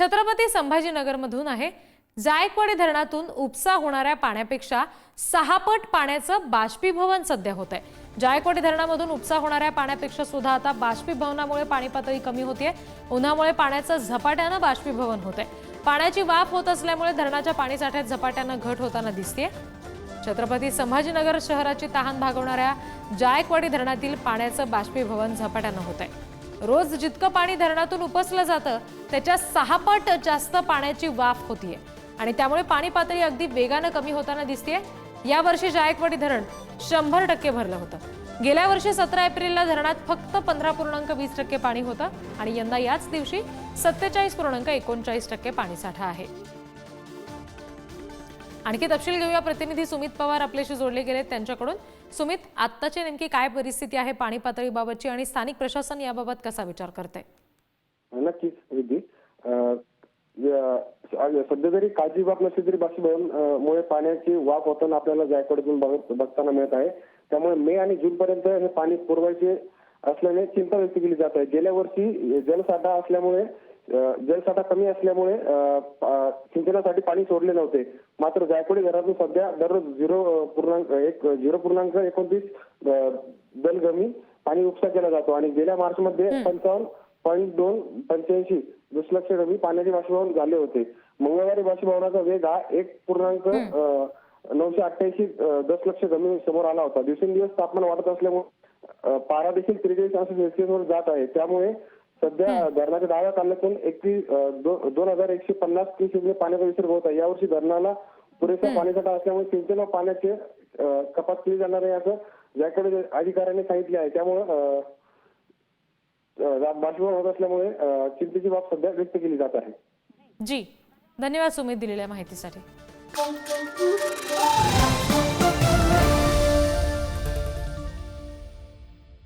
छत्रपती संभाजीनगरमधून आहे. जायकवाडी धरणातून उपसा होणाऱ्या पाण्यापेक्षा सहापट पाण्याचं बाष्पीभवन सध्या होत आहे जायकवाडी धरणामधून उपसा होणाऱ्या पाण्यापेक्षा सुद्धा आता बाष्पीभवनामुळे पाणी पातळी कमी होतीये. उन्हामुळे पाण्याचं झपाट्यानं बाष्पीभवन होत आहे पाण्याची वाफ होत असल्यामुळे धरणाच्या पाणीसाठ्यात झपाट्यानं घट होताना दिसतेय. छत्रपती संभाजीनगर शहराची तहान भागवणाऱ्या जायकवाडी धरणातील पाण्याचं बाष्पीभवन झपाट्यानं होत आहे रोज जितकं पाणी धरणातून उपसलं जातं त्याच्या सहापट जास्त पाण्याची वाफ होतीये. आणि त्यामुळे पाणी पातळी अगदी वेगानं कमी होताना दिसतेय. यावर्षी जायकवाडी धरण शंभर टक्के भरलं होतं. गेल्या वर्षी सतरा एप्रिलला धरणात फक्त पंधरा पूर्णांक वीस टक्के पाणी होतं आणि यंदा याच दिवशी सत्तेचाळीस पूर्णांक एकोणचाळीस टक्के पाणीसाठा आहे. आणखी तपशील घेऊया. प्रतिनिधी सुमित पवार आपल्याशी जोडले गेले त्यांच्याकडून. सुमित आत्ताची नेमकी काय परिस्थिती आहे पाणी पातळीबाबतची आणि स्थानिक प्रशासन याबाबत कसा विचार करते नक्कीच विधी. सध्या जरी काळजी बाब नसली तरी बाष्पीभवन मुळे पाण्याची वाफ होताना आपल्याला जायकवाडीतून बघताना मिळत आहे. त्यामुळे मे आणि जून पर्यंत हे पाणी पुरवायचे असल्याने चिंता व्यक्त केली जात आहे. गेल्या वर्षी जलसाठा असल्यामुळे जलसाठा कमी असल्यामुळे सिंचनासाठी पाणी सोडले नव्हते. मात्र जायकवाडी धरणातून सध्या दररोज झिरो पूर्णांक एक झिरो पूर्णांक एकोणतीस दलगमी पाणी उपसा केला जातो. आणि गेल्या मार्च मध्ये पंचावन्न पॉईंट दोन पंच्याऐंशी दशलक्ष गमी पाण्याचे बाष्पीभवन झाले होते. मंगळवारी बाष्पीभवनाचा वेग हा एक पूर्णांक नऊशे अठ्ठ्याऐंशी दशलक्ष गमी समोर आला होता. दिवसेंदिवस तापमान वाढत असल्यामुळे पारा देखील त्रेचाळीस अंश सेल्सिअसवर जात आहे. त्यामुळे सध्या धरणाच्या डाव्या कालव्यातून एकवीस दोन हजार एकशे पन्नास क्युसेक पाण्याचा विसर्ग होत आहे. यावर्षी धरणाला पुरेसा पाणीसाठा असल्यामुळे सिंचन व पाण्याचे कपात केली जाणार आहे असं जायकडे अधिकाऱ्यांनी सांगितले आहे. त्यामुळे बाष्पीभवन होत असल्यामुळे चिंतेची बाब सध्या व्यक्त केली जात आहे. जी. धन्यवाद सुमित दिलेल्या माहितीसाठी.